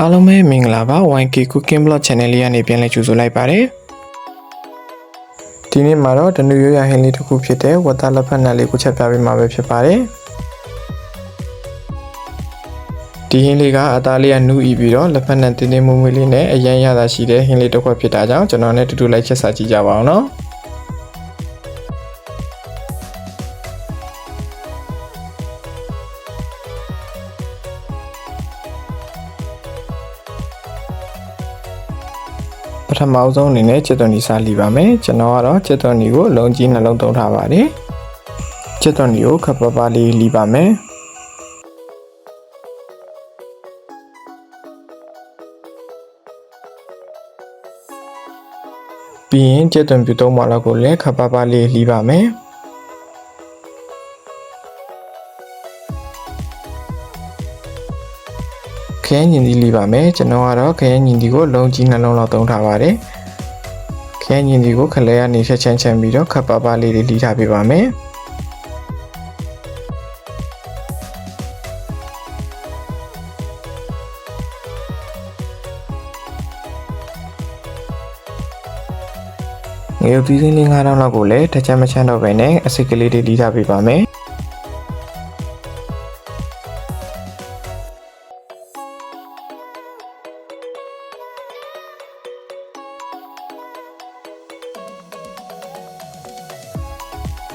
အားလုံးပဲမင်္ဂလာပါ 1K Cooking Blog Channel လေးကနေပြန်လည်ကြိုဆိုလိုက်ပါတယ်ဒီနေ့မှာတော့တနူရိုးရဟင်းလေးတစ်ခုဖြစ်တဲ့ဝတ်သားလက်ဖက်နက်လေးကိုချက်ပြပေးမှာပဲဖြစ်ပါတယ်ဒီဟင်းလေးကအသားလေးကနူးဤပြီးတော့လက်ဖက်နက်တင်းတင်းမွေ့မွေ့လေးနဲ့အရန်ရတာရှိတဲ့ဟင်းလေးတစ်ခွက်ဖြစ်တာကြောင့်ကျွန်တော်နဲ့တူတူလိုက်ချက်စားကြည့်ကြပါအောင်နော် ထမအဆုံးအနေနဲ့ချက်သွန်ဒီစားလီပါမယ်ကျွန်တော်ကတော့ချက်သွန်ဒီကိုအလုံးကြီးနှလုံးသုံးထားပါတယ်ချက်သွန်ဒီကိုခပ်ပပလေးလီပါမယ်ပြီးရင်ချက်သွန်ပြသုံးပါလောက်ကိုလည်းခပ်ပပလေးလီပါမယ် ခရမ်းညင်သီးလေးပါမယ်ကျွန်တော်ကတော့ခရမ်းညင်သီးကိုလုံးကြီးနှလုံးလောက်သုံးထားပါတယ်ခရမ်းညင်သီးကိုခလဲကနေချက်ချမ်းချမ်းပြီးတော့ခပ်ပါပါလေးတွေလီထားပေးပါမယ်ငရုတ်သီးစင်းလေး9000လောက်ကိုလည်းတစ်ချက်မချမ်းတော့ပဲနဲ့အစိတ်ကလေးတွေလီထားပေးပါမယ်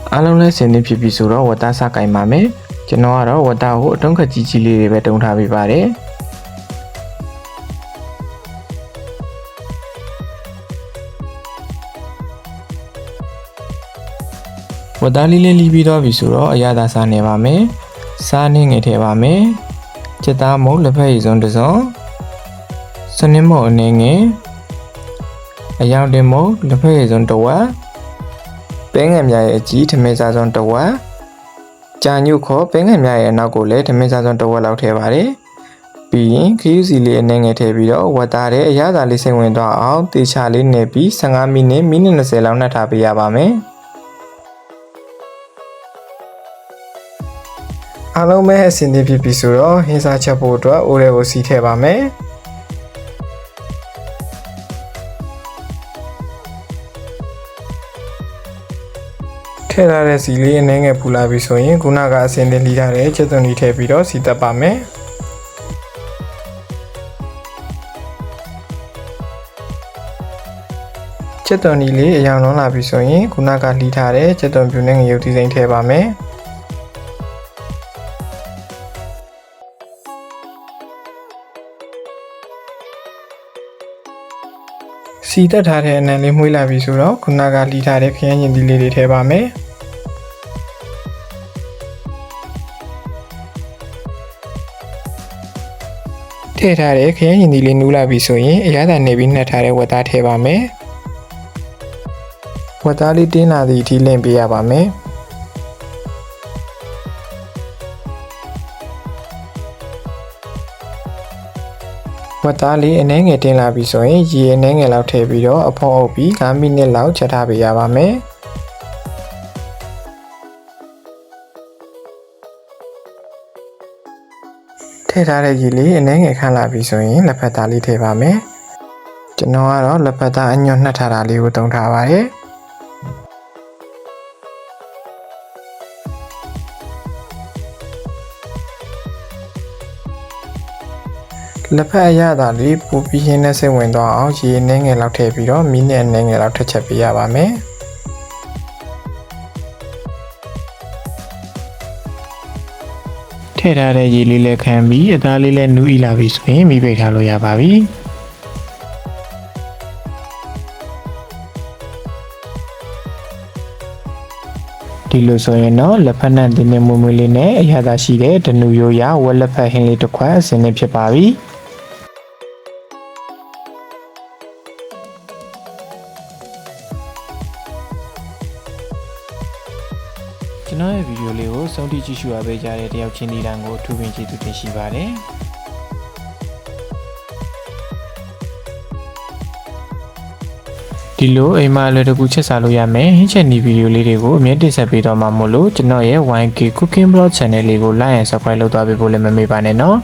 အားလုံးလည်းစင်သင့်ဖြစ်ပြီဆိုတော့ဝတ်သားစကင်ပါမယ်ကျွန်တော်ကတော့ဝတ်သားကိုအတုံးခက်ကြီးကြီးလေးတွေပဲတုံထားပေးပါတယ်ဝတ်သားလေးလေးလီးပြီးတော့ပြီဆိုတော့အရသာစားနေပါမယ်စားနေငယ်ထဲပါမယ်စက်သားမုံလက်ဖက်ရည်စုံတစ်စုံစနစ်မုံအနေငယ်အယောင်တင်မုံလက်ဖက်ရည်စုံတစ်ဝက် ပဲငယ်များရဲ့အကြီးထမင်းစားစုံတစ်ဝက်ကြာညုခေါ်ပဲငယ်များရဲ့အနောက်ကိုလည်းထမင်းစားစုံတစ်ဝက်လောက်ထည့်ပါတယ်ပြီးရင်ခရူးစီလေးအနေငယ်ထည့်ပြီးတော့ဝတ်သားတဲ့အရသာလေးစိတ်ဝင်သွားအောင်တေချာလေးနေပြီး15မိနစ်မိနစ်20လောက်နှက်ထားပေးရပါမယ်အားလုံးပဲအဆင်သင့်ဖြစ်ပြီဆိုတော့ဟင်းစားချက်ဖို့အတွက်အိုးတွေကိုစီးထည့်ပါမယ် ထည့်ထားတဲ့စီလေးအနှဲငယ်ပူလာပြီဆိုရင်ခုနကအစင်တင်လှီထားတဲ့ချက်သွန်လေးထည့်ပြီးတော့စီတက်ပါမယ်ချက်သွန်ဒီလေးအရောင်လုံးလာပြီဆိုရင်ခုနကလှီထားတဲ့ချက်သွန်ပြူနဲ့ငရုတ်သီးစိမ်းထည့်ပါမယ်စီတက်ထားတဲ့အနံလေးမှုေးလာပြီဆိုတော့ခုနကလှီထားတဲ့ခရမ်းညင်သီးလေးတွေထည့်ပါမယ် ထည့်ထားတဲ့ခရမ်းညင်သီးလေးနူးလာပြီဆိုရင်အရသာနေပြီးနှက်ထားတဲ့ဝက်သားထည့်ပါမယ်ဝက်သားလေးတင်းလာသည့်အထိလင့်ပေးရပါမယ်ဝတ်သားလေးအနှဲငယ်တင်လာပြီဆိုရင်ရေအနှဲငယ်လောက်ထည့်ပြီးတော့အဖုံးအုပ်ပြီး9မိနစ်လောက်ချက်ထားပေးရပါမယ် ထည့်ထားတဲ့ရေလေးအနှဲငယ်ခန့်လာပြီဆိုရင်လက်ဖက်သားလေးထည့်ပါမယ်ကျွန်တော်ကတော့လက်ဖက်သားအညွတ်နှက်ထားတာလေးကိုတုံးထားပါတယ်လက်ဖက်အရသာလေးပူပြီးရင်းနဲ့စိတ်ဝင်သွားအောင်ရေနှင်းငယ်လောက်ထည့်ပြီးတော့မိနစ်အနည်းငယ်လောက်ထက်ချက်ပေးရပါမယ် ထည့်ထားတဲ့ရေလေးလည်းခံပြီးအသားလေးလည်းနူးဤလာပြီဆိုရင်မိပိတ်ထားလို့ရပါပြီဒီလိုဆိုရင်တော့လက်ဖက်နဲ့တင်းတင်းမွေ့မွေ့လေးနဲ့အရသာရှိတဲ့ဒနူရိုးရဝက်လက်ဖက်ဟင်းလေးတစ်ခွက်အစင်းနေဖြစ်ပါပြီ ကျွန်တော်ရဲ့ဗီဒီယိုလေးကိုဆုံးထိကြည့်ရှုအားပေးကြတဲ့တယောက်ချင်းဒီတန်ကိုထူးပင်ကျေးဇူးတင်ရှိပါတယ်ဒီလိုအိမ်မှာအလွယ်တကူချက်စားလို့ရမယ်ဟင်းချက်နီဗီဒီယိုလေးတွေကိုအမြဲတင်ဆက်ပေးတော့မှာမို့လို့ကျွန်တော်ရဲ့ 1K Cooking Blog Channel လေးကို like and subscribe လုပ်သွားပေးဖို့လည်းမမေ့ပါနဲ့နော်